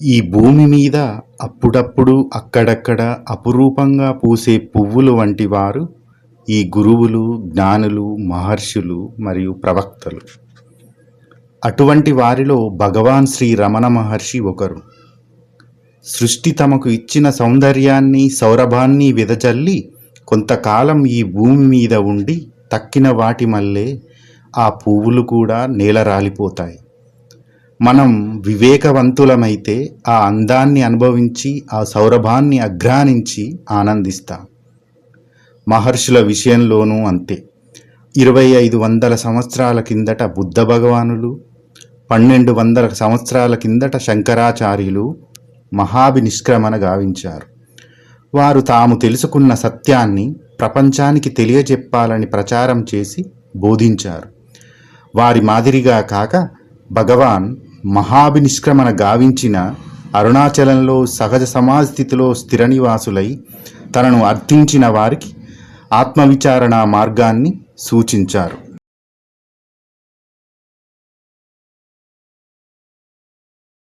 ఈ భూమి మీద అప్పుడప్పుడు అక్కడక్కడ అపురూపంగా పూసే పువ్వులు వంటి వారు ఈ గురువులు జ్ఞానులు మహర్షులు మరియు ప్రవక్తలు. అటువంటి వారిలో భగవాన్ శ్రీ రమణ మహర్షి ఒకరు. సృష్టి తమకు ఇచ్చిన సౌందర్యాన్ని సౌరభాన్ని వెదజల్లి కొంతకాలం ఈ భూమి మీద ఉండి తక్కిన వాటి మల్లే ఆ పువ్వులు కూడా నేల రాలిపోతాయి. మనం వివేకవంతులమైతే ఆ అందాన్ని అనుభవించి ఆ సౌరభాన్ని అఘ్రానించి ఆనందిస్తాం. మహర్షుల విషయంలోనూ అంతే. ఇరవై ఐదు వందల సంవత్సరాల కిందట బుద్ధ భగవానులు పన్నెండు వందల సంవత్సరాల కిందట శంకరాచార్యులు మహాభినిష్క్రమణ గావించారు. వారు తాము తెలుసుకున్న సత్యాన్ని ప్రపంచానికి తెలియజెప్పాలని ప్రచారం చేసి బోధించారు. వారి మాదిరిగా కాక భగవాన్ మహాభినిష్క్రమణ గావించిన అరుణాచలంలో సహజ సమాజ స్థితిలో స్థిర నివాసులై తనను అర్థించిన వారికి ఆత్మవిచారణ మార్గాన్ని సూచించారు.